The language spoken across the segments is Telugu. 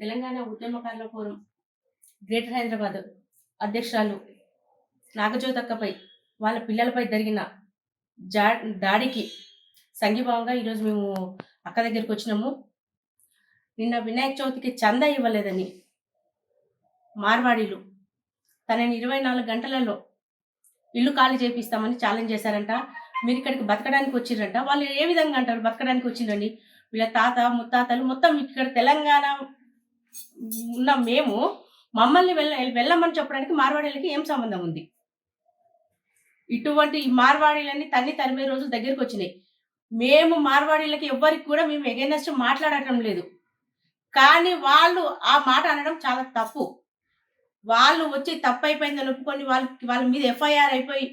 తెలంగాణ ఉద్యమకారుల ఫోరం. గ్రేటర్ హైదరాబాద్ అధ్యక్షురాలు నాగజ్యోతక్కపై వాళ్ళ పిల్లలపై జరిగిన జా దాడికి సంఘీభావంగా ఈరోజు మేము అక్క దగ్గరికి వచ్చినాము. నిన్న వినాయక చవితికి చందా ఇవ్వలేదని మార్వాడీలు తనని ఇరవై నాలుగు గంటలలో ఇల్లు ఖాళీ చేపిస్తామని ఛాలెంజ్ చేశారంట. మీరు ఇక్కడికి బతకడానికి వచ్చిండ్రంట వాళ్ళు ఏ విధంగా అంటారు? బతకడానికి వచ్చిండండి వీళ్ళ తాత ముత్తాతలు మొత్తం ఇక్కడ తెలంగాణ ఉన్న మేము. మమ్మల్ని వెళ్ళ వెళ్ళమని చెప్పడానికి మార్వాడీలకి ఏం సంబంధం ఉంది? ఇటువంటి ఈ మార్వాడీలన్నీ తన్ని తరిమే రోజులు దగ్గరికి వచ్చినాయి. మేము మార్వాడీలకి ఎవ్వరికి కూడా మేము ఎగైనెస్ట్ మాట్లాడటం లేదు. కానీ వాళ్ళు ఆ మాట అనడం చాలా తప్పు. వాళ్ళు వచ్చి తప్పు అయిపోయిందని ఒప్పుకొని వాళ్ళకి వాళ్ళ మీద ఎఫ్ఐఆర్ అయిపోయి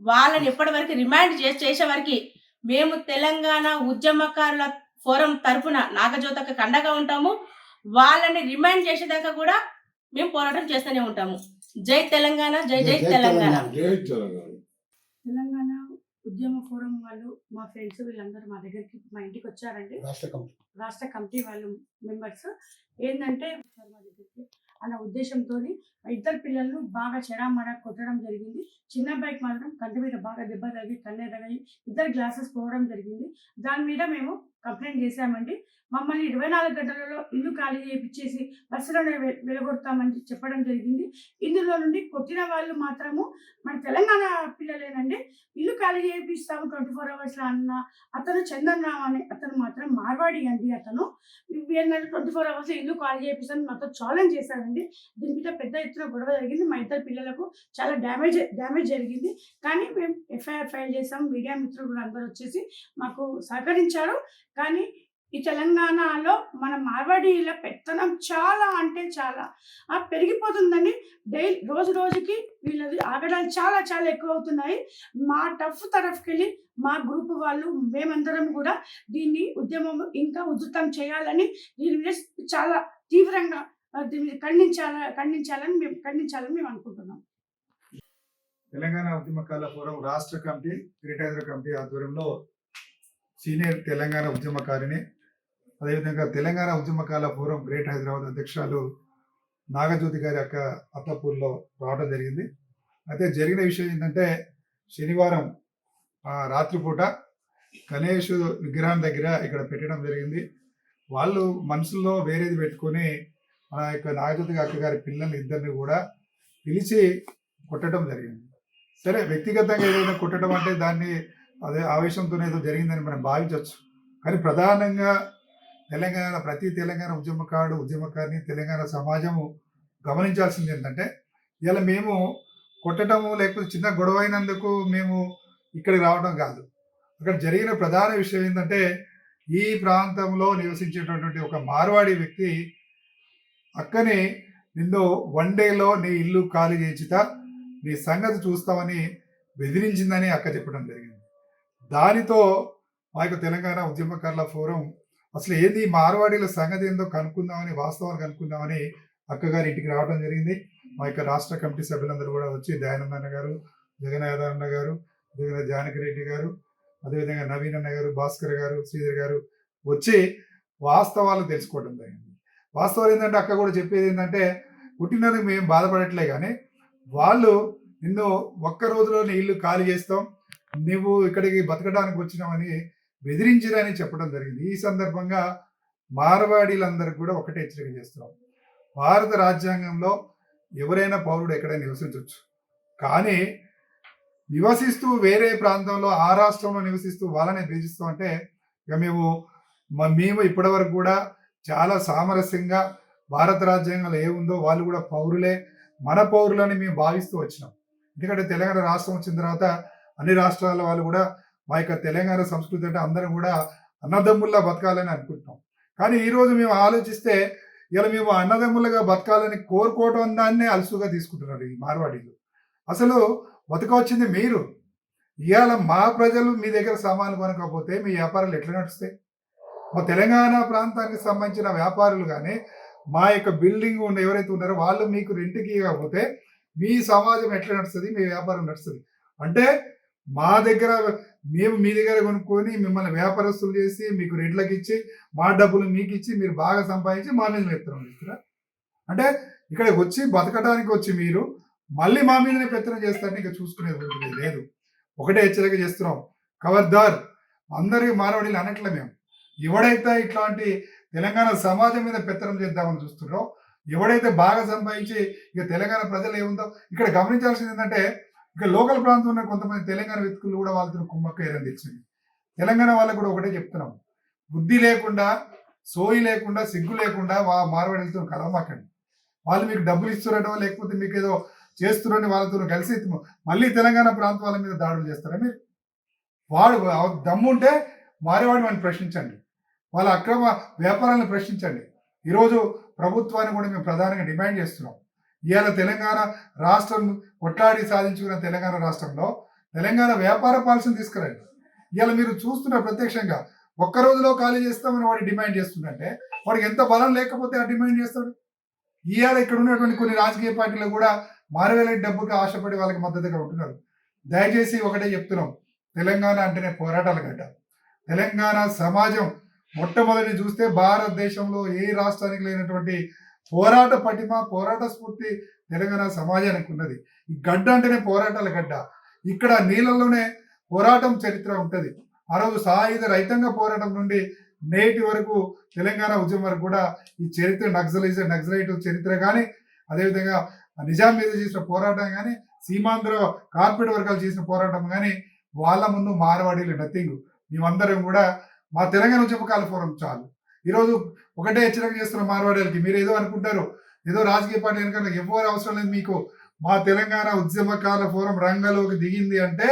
వాళ్ళని ఎప్పటి వరకు రిమాండ్ చేసి చేసే వరకు మేము తెలంగాణ ఉద్యమకారుల ఫోరం తరపున నాగజ్యోతకు కండగా ఉంటాము. వాళ్ళని రిమైండ్ చేసేదాకా కూడా మేము పోరాటం చేస్తూనే ఉంటాము. జై తెలంగాణ జై జై తెలంగాణ. తెలంగాణ ఉద్యమ ఫోరం వాళ్ళు మా ఫ్రెండ్స్ వీళ్ళందరూ మా దగ్గరికి మా ఇంటికి వచ్చారండి. రాష్ట్ర కమిటీ. రాష్ట్ర కమిటీ వాళ్ళు మెంబర్స్. ఏంటంటే మా దగ్గరికి అన్న ఉద్దేశంతో ఇద్దరు పిల్లలను బాగా చెడామడా కొట్టడం జరిగింది. చిన్న బైక్ మాత్రం కంటి మీద బాగా దెబ్బ తగిలి కన్నే తగిలి ఇద్దరు గ్లాసెస్ పోవడం జరిగింది. దాని మీద మేము కంప్లైంట్ చేశామండి. మమ్మల్ని ఇరవై నాలుగు గంటలలో ఇల్లు ఖాళీ చేయించేసి బస్సులోనే వెలగొడతామని చెప్పడం జరిగింది. ఇందులో నుండి కొట్టిన వాళ్ళు మాత్రము మన తెలంగాణ పిల్లలేనండి. ఇల్లు ఖాళీ చేయిస్తాము ట్వంటీ ఫోర్ అవర్స్లో అన్న అతను చందన్ అని అనే అతను మాత్రం మార్వాడి అండి అతను. ఏంటంటే ట్వంటీ ఫోర్ అవర్స్ ఇల్లు ఖాళీ చేయిస్తాను నాతో ఛాలెంజ్ చేశారండి. దీని మీద పెద్ద ఎత్తున గొడవ జరిగింది. మా ఇద్దరు పిల్లలకు చాలా డ్యామేజ్ డ్యామేజ్ జరిగింది. కానీ మేము ఎఫ్ఐఆర్ ఫైల్ చేసాం మీడియా మిత్రులు కూడా అందరూ వచ్చేసి మాకు సహకరించారు. కానీ ఈ తెలంగాణలో మన మార్వాడీల పెత్తనం చాలా అంటే చాలా. ఆ, పెరిగిపోతుందని డైలీ రోజు రోజుకి వీళ్ళది ఆగడాలు చాలా చాలా ఎక్కువ అవుతున్నాయి మా టఫ్ తరఫుకెళ్ళి మా గ్రూప్ వాళ్ళు మేమందరం కూడా దీన్ని ఉద్యమం ఇంకా ఉధృతం చేయాలని దీని మీద చాలా తీవ్రంగా దీన్ని ఖండించాల ఖండించాలని మేము ఖండించాలని మేము అనుకుంటున్నాం. తెలంగాణ ఉద్యమకాల ఫోరం రాష్ట్ర కమిటీ గ్రేటర్ కమిటీ ఆధ్వర్యంలో సీనియర్ తెలంగాణ ఉద్యమకారిణి అదేవిధంగా తెలంగాణ ఉద్యమకాల ఫోరం గ్రేట్ హైదరాబాద్ అధ్యక్షురాలు నాగజ్యోతి గారి యొక్క అత్తపూర్లో రావడం జరిగింది. అయితే జరిగిన విషయం ఏంటంటే శనివారం రాత్రిపూట గణేష్ విగ్రహం దగ్గర ఇక్కడ పెట్టడం జరిగింది. వాళ్ళు మనసులో వేరేది పెట్టుకొని మన యొక్క నాగజ్యోతి అక్క గారి పిల్లల్ని ఇద్దరిని కూడా పిలిచి కొట్టడం జరిగింది. సరే వ్యక్తిగతంగా ఏదైనా కొట్టడం అంటే దాన్ని అదే ఆవేశంతోనే ఏదో జరిగిందని మనం భావించవచ్చు. కానీ ప్రధానంగా తెలంగాణ ప్రతి తెలంగాణ ఉద్యమకారుడు ఉద్యమకారిని తెలంగాణ సమాజము గమనించాల్సింది ఏంటంటే ఇలా మేము కొట్టడము లేకపోతే చిన్న గొడవ అయినందుకు మేము ఇక్కడికి రావడం కాదు. అక్కడ జరిగిన ప్రధాన విషయం ఏంటంటే ఈ ప్రాంతంలో నివసించేటటువంటి ఒక మార్వాడి వ్యక్తి అక్కని నిన్ను వన్ డేలో నీ ఇల్లు ఖాళీ చేయించుతా నీ సంగతి చూస్తామని బెదిరించిందని అక్క చెప్పడం జరిగింది. దానితో మా యొక్క తెలంగాణ ఉద్యమకారుల ఫోరం అసలు ఏంది మార్వాడీల సంగతి ఏందో కనుక్కుందామని వాస్తవాలు కనుక్కుందామని అక్కగారి ఇంటికి రావడం జరిగింది. మా యొక్క రాష్ట్ర కమిటీ సభ్యులందరూ కూడా వచ్చి దయానంద అన్న గారు జగన్ గారు అదేవిధంగా జానకి రెడ్డి గారు అదేవిధంగా నవీన్ అన్న గారు భాస్కర్ గారు శ్రీధర్ గారు వచ్చి వాస్తవాలు తెలుసుకోవడం జరిగింది. వాస్తవాలు ఏంటంటే అక్క కూడా చెప్పేది ఏంటంటే పుట్టినందుకు మేము బాధపడట్లే కానీ వాళ్ళు నిన్ను ఒక్క రోజులోనే ఇల్లు ఖాళీ చేస్తాం నువ్వు ఇక్కడికి బతకడానికి వచ్చినావని బెదిరించిరని చెప్పడం జరిగింది. ఈ సందర్భంగా మార్వాడీలందరికీ కూడా ఒకటే హెచ్చరిక చేస్తున్నాం. భారత రాజ్యాంగంలో ఎవరైనా పౌరుడు ఎక్కడైనా నివసించవచ్చు. కానీ నివసిస్తూ వేరే ప్రాంతంలో ఆ రాష్ట్రంలో నివసిస్తూ వాళ్ళనే ద్వేషిస్తూ అంటే ఇక మేము మేము ఇప్పటివరకు కూడా చాలా సామరస్యంగా భారత రాజ్యాంగంలో ఏముందో వాళ్ళు కూడా పౌరులే మన పౌరులని మేము భావిస్తూ వచ్చినాం. ఎందుకంటే తెలంగాణ రాష్ట్రం వచ్చిన తర్వాత అన్ని రాష్ట్రాల వాళ్ళు కూడా మా యొక్క తెలంగాణ సంస్కృతి అంటే అందరం కూడా అన్నదమ్ముల్లా బతకాలని అనుకుంటున్నాం. కానీ ఈరోజు మేము ఆలోచిస్తే ఇలా మేము అన్నదమ్ములుగా బతకాలని కోరుకోవటం దాన్నే అలసుగా తీసుకుంటున్నారు ఈ మార్వాడీలు. అసలు బతకవచ్చింది మీరు. ఇవాళ మా ప్రజలు మీ దగ్గర సామాన్లు కొనకపోతే మీ వ్యాపారాలు ఎట్లా నడుస్తాయి? మా తెలంగాణ ప్రాంతానికి సంబంధించిన వ్యాపారులు కానీ మా యొక్క బిల్డింగ్ ఉన్న ఎవరైతే ఉన్నారో వాళ్ళు మీకు రెంట్కి ఇవ్వకపోతే మీ సమాజం ఎట్లా నడుస్తుంది? మీ వ్యాపారం నడుస్తుంది. అంటే మా దగ్గర మేము మీ దగ్గర కొనుక్కొని మిమ్మల్ని వ్యాపారస్తులు చేసి మీకు రేట్లకు ఇచ్చి మా డబ్బులు మీకు ఇచ్చి మీరు బాగా సంపాదించి మా మీద పెత్తనం చేస్తారా అంటే ఇక్కడ వచ్చి బతకడానికి వచ్చి మీరు మళ్ళీ మా మీదనే పెత్తనం చేస్తారని ఇంకా చూసుకునేది లేదు. ఒకటే హెచ్చరిక చేస్తున్నాం. ఖబర్దార్ అందరికీ మారవడిలు అనట్లే మేము. ఎవడైతే ఇట్లాంటి తెలంగాణ సమాజం మీద పెత్తనం చేద్దామని చూస్తున్నారో ఎవడైతే బాగా సంపాదించి ఇక తెలంగాణ ప్రజలు ఏముందో ఇక్కడ గమనించాల్సింది ఏంటంటే ఇక లోకల్ ప్రాంతంలో కొంతమంది తెలంగాణ వ్యక్తులు కూడా వాళ్ళతో కుమ్మక్క ఏరని తెచ్చింది. తెలంగాణ వాళ్ళకు కూడా ఒకటే చెప్తున్నాం. బుద్ధి లేకుండా సోయి లేకుండా సిగ్గు లేకుండా వా మార్వాడితో కలవమాకండి. వాళ్ళు మీకు డబ్బులు ఇస్తున్నారో లేకపోతే మీకు ఏదో చేస్తున్నారని వాళ్ళతో కలిసి మళ్ళీ తెలంగాణ ప్రాంతం వాళ్ళ మీద దాడులు చేస్తారా మీరు? వాడు దమ్ముంటే మారేవాడిని వాడిని ప్రశ్నించండి. వాళ్ళ అక్రమ వ్యాపారాలను ప్రశ్నించండి. ఈరోజు ప్రభుత్వాన్ని కూడా మేము ప్రధానంగా డిమాండ్ చేస్తున్నాం. ఇవాళ తెలంగాణ రాష్ట్రం కొట్లాడి సాధించుకున్న తెలంగాణ రాష్ట్రంలో తెలంగాణ వ్యాపార పాలసీని తీసుకురండి. ఇవాళ మీరు చూస్తున్న ప్రత్యక్షంగా ఒక్క రోజులో ఖాళీ చేస్తామని వాడు డిమాండ్ చేస్తుందంటే వాడికి ఎంత బలం లేకపోతే ఆ డిమాండ్ చేస్తాడు? ఇవాళ ఇక్కడ ఉన్నటువంటి కొన్ని రాజకీయ పార్టీలు కూడా మారవేల డబ్బుకి ఆశపడి వాళ్ళకి మద్దతుగా ఉంటున్నారు. దయచేసి ఒకటే చెప్తున్నాం. తెలంగాణ అంటేనే పోరాటాల గడ్డ. తెలంగాణ సమాజం మొట్టమొదటి చూస్తే భారతదేశంలో ఏ రాష్ట్రానికి లేనటువంటి పోరాట పటిమ పోరాట స్ఫూర్తి తెలంగాణ సమాజానికి ఉన్నది. ఈ గడ్డ అంటేనే పోరాటాల గడ్డ. ఇక్కడ నీళ్ళలోనే పోరాటం చరిత్ర ఉంటుంది. ఆ రోజు సాయుధ రైతాంగ పోరాటం నుండి నేటి వరకు తెలంగాణ ఉద్యమం వరకు కూడా ఈ చరిత్ర నక్సలైజ్ నక్సలైట్ చరిత్ర కానీ అదేవిధంగా నిజాం మీద చేసిన పోరాటం కానీ సీమాంధ్ర కార్పొరేట్ వర్గాలు చేసిన పోరాటం కానీ వాళ్ళ ముందు మారవాడీలు నథింగ్. మేమందరం కూడా మా తెలంగాణ ఉద్యమకాల ఫోరం చాలు. ఈరోజు ఒకటే హెచ్చరిక చేస్తున్న మార్వాడీలకి. మీరు ఏదో అనుకుంటారు ఏదో రాజకీయ పార్టీ వెనక ఎవరు అవసరం లేదు మీకు. మా తెలంగాణ ఉద్యమకాల ఫోరం రంగంలోకి దిగింది అంటే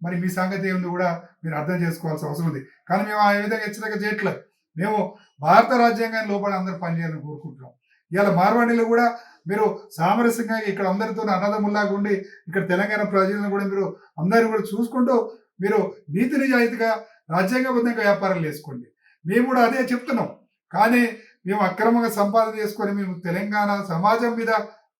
మరి మీ సంగతి ఏమిటి కూడా మీరు అర్థం చేసుకోవాల్సిన అవసరం ఉంది. కానీ మేము ఆ విధంగా హెచ్చరిక చేయట్లేదు మేము భారత రాజ్యాంగాన్ని లోపల అందరూ పనిచేయాలని కోరుకుంటున్నాం. ఇవాళ మార్వాడిలో కూడా మీరు సామరస్యంగా ఇక్కడ అందరితో అన్నదమ్ముల్లాగా ఉండి ఇక్కడ తెలంగాణ ప్రజలను కూడా మీరు అందరూ కూడా చూసుకుంటూ మీరు నీతి నిజాయితీగా రాజ్యాంగబద్ధంగా వ్యాపారాలు చేసుకోండి. మేము కూడా అదే చెప్తున్నాం. కానీ మేము అక్రమంగా సంపాదన చేసుకొని మేము తెలంగాణ సమాజం మీద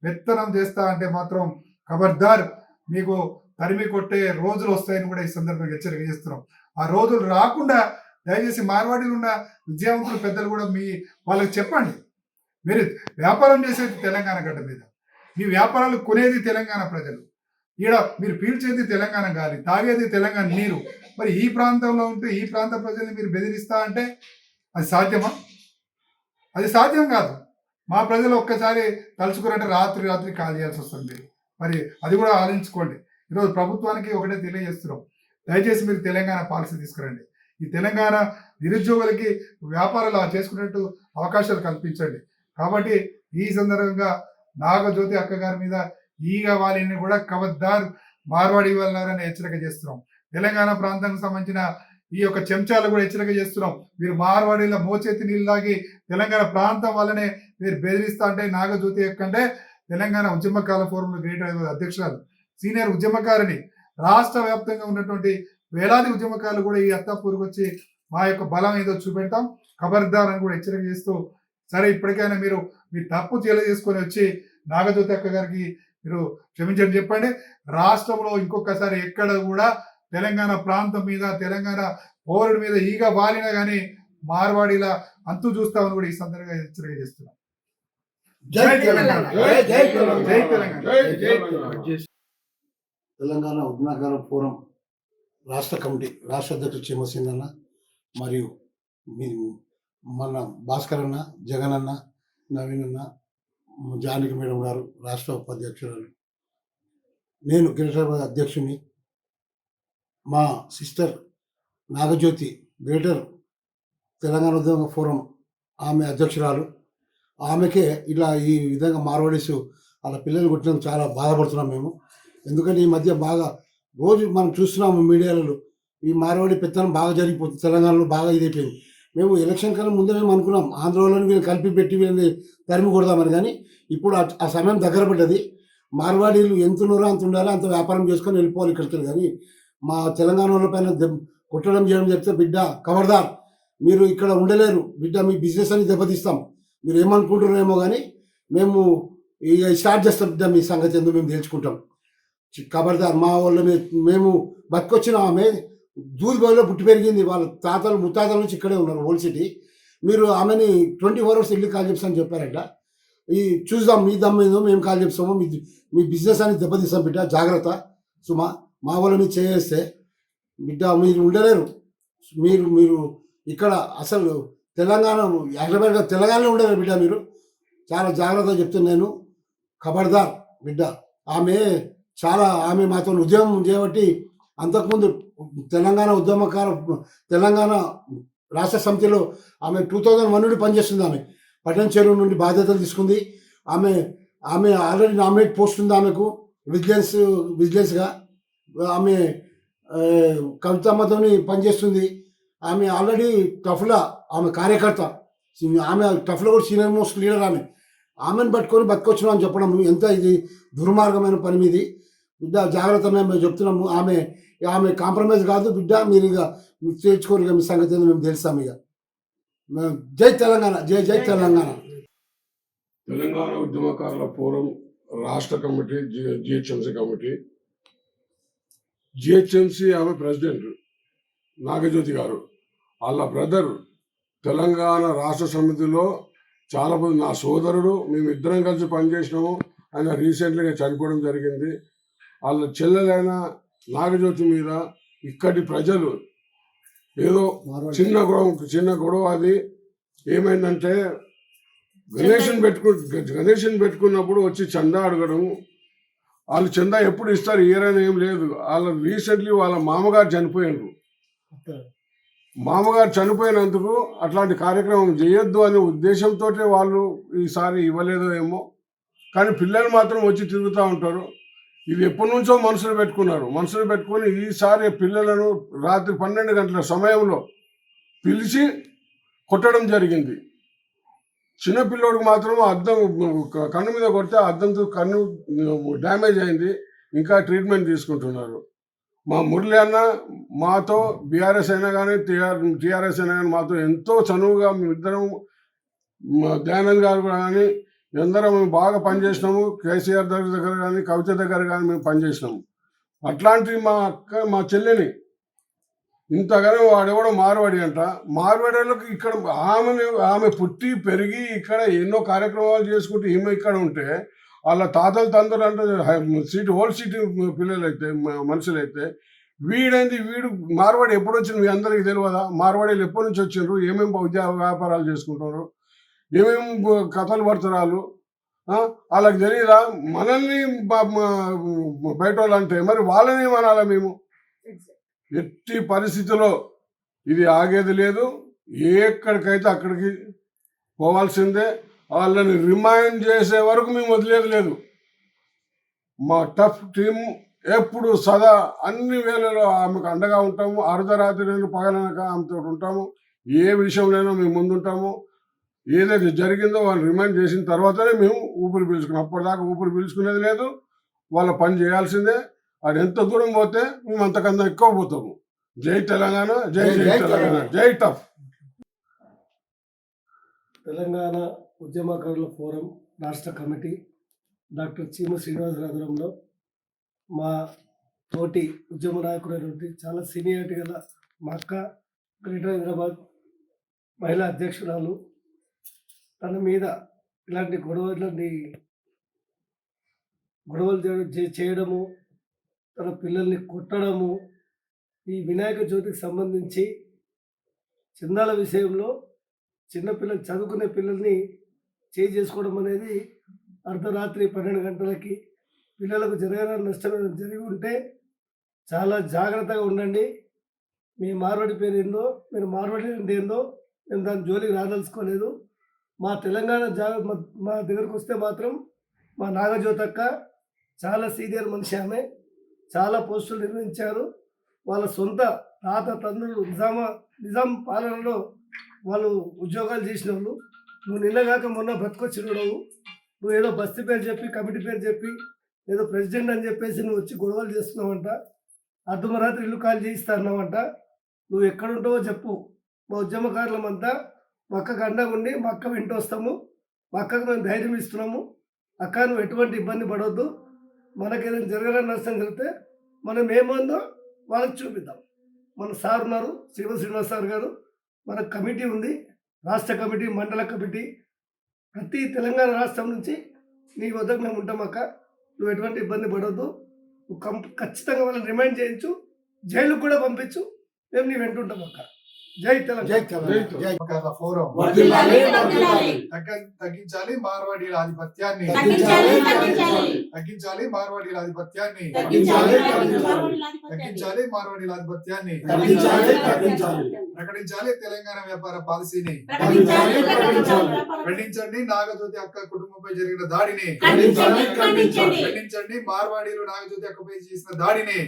విత్తనం చేస్తా అంటే మాత్రం ఖబర్దార్ మీకు తరిమి కొట్టే రోజులు వస్తాయని కూడా ఈ సందర్భంగా హెచ్చరిక చేస్తున్నాం. ఆ రోజులు రాకుండా దయచేసి మార్వాడీలు ఉన్న విద్యావంతులు పెద్దలు కూడా మీ వాళ్ళకి చెప్పండి. మీరు వ్యాపారం చేసేది తెలంగాణ గడ్డ మీద. మీ వ్యాపారాలు కొనేది తెలంగాణ ప్రజలు. ఈడ మీరు పీల్చేది తెలంగాణ గాలి తాగేది తెలంగాణ నీరు. మరి ఈ ప్రాంతంలో ఉంటే ఈ ప్రాంత ప్రజల్ని మీరు బెదిరిస్తా అంటే అది సాధ్యమా? అది సాధ్యం కాదు. మా ప్రజలు ఒక్కసారి తలుచుకురంటే రాత్రి రాత్రి కాల్ చేయాల్సి వస్తుంది. మరి అది కూడా ఆలోచించుకోండి. ఈరోజు ప్రభుత్వానికి ఒకటే తెలియజేస్తున్నాం. దయచేసి మీరు తెలంగాణ పాలసీ తీసుకురండి. ఈ తెలంగాణ నిరుద్యోగులకి వ్యాపారాలు చేసుకునేట్టు అవకాశాలు కల్పించండి. కాబట్టి ఈ సందర్భంగా నాగజ్యోతి అక్క గారి మీద ఈగ వాలిని కూడా కబద్దార్ మార్వాడి వాళ్ళని హెచ్చరిక చేస్తున్నాం. తెలంగాణ ప్రాంతానికి సంబంధించిన ఈ యొక్క చెంచాలు కూడా హెచ్చరిక చేస్తున్నాం. మీరు మార్వాడీల మోచేతి నీళ్ళు తాగి తెలంగాణ ప్రాంతం వల్లనే మీరు బెదిరిస్తా అంటే నాగజ్యోతి ఎక్కంటే తెలంగాణ ఉద్యమకాల ఫోరం గ్రేట్ అధ్యక్షురాలు సీనియర్ ఉద్యమకారిని రాష్ట్ర వ్యాప్తంగా ఉన్నటువంటి వేలాది ఉద్యమకారులు కూడా ఈ అత్తాపూర్కి వచ్చి మా యొక్క బలం ఏదో చూపెడతాం. ఖబర్దార్ అని కూడా హెచ్చరిక చేస్తూ సరే ఇప్పటికైనా మీరు మీ తప్పు తెలియజేసుకొని వచ్చి నాగజ్యోతి అక్క గారికి మీరు క్షమించండి చెప్పండి. రాష్ట్రంలో ఇంకొకసారి ఎక్కడ కూడా తెలంగాణ ప్రాంతం మీద తెలంగాణ పౌరుడి మీద ఈగ వాలినా కానీ మార్వాడీల అంతు చూస్తామని కూడా ఈ సందర్భంగా హెచ్చరిక చేస్తున్నాం. జై తెలంగాణ. జై జై తెలంగాణ. జై తెలంగాణ. జై జై తెలంగాణ. తెలంగాణ ఉద్యమకార ఫోరం రాష్ట్ర కమిటీ రాష్ట్ర అధ్యక్షుడు చీమసింగ్ అన్న మరియు మీ మన భాస్కర్ అన్న జగన్ అన్న నవీన్ అన్న జానకి మేడం గారు రాష్ట్ర ఉపాధ్యక్షురాలు. నేను గిరిజాబాద్ అధ్యక్షుని మా సిస్టర్ నాగజ్యోతి గ్రేటర్ తెలంగాణ ఉద్యమ ఫోరం ఆమె అధ్యక్షురాలు. ఆమెకే ఇలా ఈ విధంగా మార్వాడీసు వాళ్ళ పిల్లలు కొట్టినందుకు చాలా బాధపడుతున్నాం మేము. ఎందుకంటే ఈ మధ్య బాగా రోజు మనం చూస్తున్నాము మీడియాలలో ఈ మార్వాడి పెత్తనం బాగా జరిగిపోతుంది తెలంగాణలో బాగా ఇదైపోయింది. మేము ఎలక్షన్ కన్నా ముందే మేము అనుకున్నాం ఆంధ్రలోని వీళ్ళు కలిపి పెట్టి వీళ్ళని తరిమి కొడదామని. కానీ ఇప్పుడు ఆ సమయం దగ్గర పడ్డది. మార్వాడీలు ఎంత ఉన్నారో అంత ఉండాలి అంత వ్యాపారం చేసుకొని వెళ్ళిపోవాలి ఇక్కడికి కానీ మా తెలంగాణ వాళ్ళ పైన కుట్టడం చేయడం చెప్తే బిడ్డ కవర్దార్ మీరు ఇక్కడ ఉండలేరు. బిడ్డ మీ బిజినెస్ అని దెబ్బతీస్తాం. మీరు ఏమనుకుంటున్నారేమో కానీ మేము ఇక స్టార్ట్ చేస్తాం బిడ్డ మీ సంగతి ఎందుకు మేము తెలుసుకుంటాం. చి- మా వాళ్ళ మేము బతికొచ్చిన ఆమె దూదిబావిలో పుట్టి పెరిగింది. వాళ్ళ తాతలు ముత్తాతల నుంచి ఇక్కడే ఉన్నారు ఓల్డ్ సిటీ. మీరు ఆమెని ట్వంటీ ఫోర్ అవర్స్ ఇల్లు కాల్ చేస్తామని చెప్పారట. ఈ చూద్దాం మీ దమ్ ఏదో మేము కాల్ చేస్తాము మీ మీ బిజినెస్ అని దెబ్బతీస్తాం బిడ్డ. జాగ్రత్త. సుమా. మా వాళ్ళ మీద చేస్తే బిడ్డ మీరు ఉండలేరు. మీరు మీరు ఇక్కడ అసలు తెలంగాణ హైదరాబాద్ తెలంగాణలో ఉండలేరు బిడ్డ మీరు. చాలా జాగ్రత్తగా చెప్తున్నాను ఖబర్దార్ బిడ్డ. ఆమె చాలా ఆమె మాతో ఉద్యమం చేయబట్టి అంతకుముందు తెలంగాణ ఉద్యమకార తెలంగాణ రాష్ట్ర సమితిలో ఆమె టూ థౌజండ్ వన్ నుండి పనిచేస్తుంది ఆమె. పట్టణ చెరువు నుండి బాధ్యతలు తీసుకుంది. ఆమె ఆమె ఆల్రెడీ నామినేట్ పోస్ట్ ఉంది ఆమెకు. విజిలెన్స్ విజిలెన్స్గా. ఆమె కవితమ్మతోని పనిచేస్తుంది. ఆమె ఆల్రెడీ టఫ్లా ఆమె కార్యకర్త. ఆమె టఫ్లో కూడా సీనియర్ మోస్ట్ లీడర్ ఆమె. ఆమెను పట్టుకొని బతికొచ్చినాం అని చెప్పడం ఎంత ఇది దుర్మార్గమైన పని మీది. బిడ్డ జాగ్రత్త మేము చెప్తున్నాము. ఆమె ఆమె కాంప్రమైజ్ కాదు. బిడ్డ మీరు ఇక చేర్చుకోరు ఇక మీ సంగతి మేము తెలుస్తాం ఇక. జై తెలంగాణ జై జై తెలంగాణ. తెలంగాణ ఉద్యమకారుల ఫోరం రాష్ట్ర కమిటీ జిహెచ్ఎంసీ కమిటీ జిహెచ్ఎంసీ ఆమె ప్రెసిడెంట్ నాగజ్యోతి గారు. వాళ్ళ బ్రదర్ తెలంగాణ రాష్ట్ర సమితిలో చాలా మంది నా సోదరుడు మేము ఇద్దరం కలిసి పనిచేసినాము. ఆయన రీసెంట్గా చనిపోవడం జరిగింది. వాళ్ళ చెల్లెలైన నాగజ్యోతి మీద ఇక్కడి ప్రజలు ఏదో చిన్న గొడవ చిన్న గొడవ అది. ఏమైందంటే గణేషన్ పెట్టుకు గణేషన్ పెట్టుకున్నప్పుడు వచ్చి చందా అడగడం వాళ్ళు చందా ఎప్పుడు ఇస్తారు ఇయరని ఏం లేదు. వాళ్ళ రీసెంట్లీ వాళ్ళ మామగారు చనిపోయారు మామగారు చనిపోయినందుకు అట్లాంటి కార్యక్రమం చేయొద్దు అనే ఉద్దేశంతో వాళ్ళు ఈసారి ఇవ్వలేదో ఏమో. కానీ పిల్లలు మాత్రం వచ్చి తిరుగుతూ ఉంటారు. ఇది ఎప్పటి నుంచో మనసులు పెట్టుకున్నారు. మనసులు పెట్టుకొని ఈసారి పిల్లలను రాత్రి పన్నెండు గంటల సమయంలో పిలిచి కొట్టడం జరిగింది. చిన్నపిల్లోడికి మాత్రం అర్థం కన్ను మీద కొడితే అర్థంతో కన్ను డ్యామేజ్ అయింది ఇంకా ట్రీట్మెంట్ తీసుకుంటున్నారు. మా మురళి అన్న మాతో బీఆర్ఎస్ అయినా కానీ టీఆర్ టీఆర్ఎస్ అయినా కానీ మాతో ఎంతో చనువుగా మేమిద్దరం మా దయానంద్ గారు కానీ ఎందరో మేము బాగా పనిచేసినాము కేసీఆర్ దగ్గర దగ్గర కానీ కవిత దగ్గర కానీ మేము పనిచేసినాము. అట్లాంటి మా అక్క మా చెల్లెని ఇంతగానో వాడెవడో మార్వాడి అంట. మార్వాడీలకు ఇక్కడ ఆమె ఆమె పుట్టి పెరిగి ఇక్కడ ఎన్నో కార్యక్రమాలు చేసుకుంటూ ఈమె ఇక్కడ ఉంటే వాళ్ళ తాతలు తందరు అంటే సీటు హోల్ సీటు పిల్లలైతే మనుషులైతే వీడైంది వీడు మార్వాడి ఎప్పుడు వచ్చింది మీ అందరికీ తెలియదా మార్వాడీలు ఎప్పటి నుంచి వచ్చిండ్రు? ఏమేమి ఉద్యోగ వ్యాపారాలు చేసుకుంటారు ఏమేమి కథలు పడుతున్నారు? వాళ్ళకి తెలియదా మనల్ని బయట వాళ్ళు అంటే మరి వాళ్ళని ఏమనాలా మేము? ఎట్టి పరిస్థితిలో ఇది ఆగేది లేదు. ఎక్కడికైతే అక్కడికి పోవాల్సిందే వాళ్ళని రిమైండ్ చేసే వరకు మేము వదిలేదు లేదు. మా టఫ్ టీం ఎప్పుడు సదా అన్ని వేళలో ఆమెకు అండగా ఉంటాము. అర్ధరాత్రి నేను పగలనక ఆమెతో ఉంటాము. ఏ విషయంలోనూ మేము ముందుంటాము. ఏదైతే జరిగిందో వాళ్ళు రిమైండ్ చేసిన తర్వాతనే మేము ఊపిరి పీల్చుకున్నాం. అప్పటిదాకా ఊపిరి పీల్చుకునేది లేదు. వాళ్ళ పని చేయాల్సిందే. అది ఎంత దూరం పోతే మేము అంతకన్నా ఎక్కువ పోతాము. జై తెలంగాణ జై జై తెలంగాణ. జై టఫ్ తెలంగాణ ఉద్యమకారుల ఫోరం రాష్ట్ర కమిటీ డాక్టర్ చీమ శ్రీనివాస ఆధ్వర్యంలో మా తోటి ఉద్యమ నాయకుడైనటువంటి చాలా సీనియారిటీ గల మా అక్క గ్రేటర్ హైదరాబాద్ మహిళా అధ్యక్షురాలు. తన మీద ఇలాంటి గొడవ ఇలాంటి గొడవలు చేయడము తన పిల్లల్ని కొట్టడము ఈ వినాయక చవితికి సంబంధించి చందాల విషయంలో చిన్నపిల్లలు చదువుకునే పిల్లల్ని చేయి చేసుకోవడం అనేది అర్ధరాత్రి పన్నెండు గంటలకి పిల్లలకు జరగని నష్టం జరిగి ఉంటే చాలా జాగ్రత్తగా ఉండండి. మీ మార్వాడి పేరు ఏందో మీరు మార్వాడి అంటే ఏందో మేము దాని జోలికి రాదలుచుకోలేదు. మా తెలంగాణ జా మా- మా దగ్గరకు వస్తే మాత్రం మా నాగజ్యోతక్క చాలా సీనియర్ మనిషి ఆమె. చాలా పోస్టులు నిర్వహించారు వాళ్ళ సొంత తాత తండ్రులు నిజామా నిజాం పాలనలో వాళ్ళు ఉద్యోగాలు చేసిన వాళ్ళు నువ్వు నిన్నగాక మొన్న బతుకొచ్చినవు నువ్వు ఏదో బస్తీ పేరు చెప్పి కమిటీ పేరు చెప్పి ఏదో ప్రెసిడెంట్ అని చెప్పేసి నువ్వు వచ్చి గొడవలు చేస్తున్నావంట. అర్ధమరాత్రి ఇల్లు ఖాళీ చేయిస్తున్నావంట నువ్వు ఎక్కడుంటావో చెప్పు. మా ఉద్యమకారులమంతా మా అక్కకు అండగా ఉండి మా అక్క వెంట వస్తాము అక్కకు మేము ధైర్యం ఇస్తున్నాము. అక్క నువ్వు ఎటువంటి ఇబ్బంది పడవద్దు మనకి ఏదైనా జరగని నష్టం జరిగితే మనం ఏముందో వాళ్ళకి చూపిద్దాం. మన సార్ ఉన్నారు శివ శ్రీనివాస్ సార్ గారు. మన కమిటీ ఉంది రాష్ట్ర కమిటీ మండల కమిటీ. ప్రతి తెలంగాణ రాష్ట్రం నుంచి నీ వద్దకు మేము ఉంటాం అక్క. నువ్వు ఎటువంటి ఇబ్బంది పడవద్దు నువ్వు కం ఖచ్చితంగా వాళ్ళని రిమైండ్ చేయించు. జైలుకు కూడా పంపించు. మేము నీ వెంటుంటాం అక్క. జై తెలంగాణ. ఫోరం. తగ్గించాలి మార్వాడీల ఆధిపత్యాన్ని. తగ్గించాలి, మార్వాడీల ఆధిపత్యాన్ని. తగ్గించాలి, మార్వాడీల ఆధిపత్యాన్ని. ప్రకటించాలి తెలంగాణ వ్యాపార పాలసీని. ఖండించండి నాగజ్యోతి అక్క కుటుంబంపై జరిగిన దాడిని. ఖండించండి, మార్వాడీలు నాగజ్యోతి అక్కపై చేసిన దాడిని.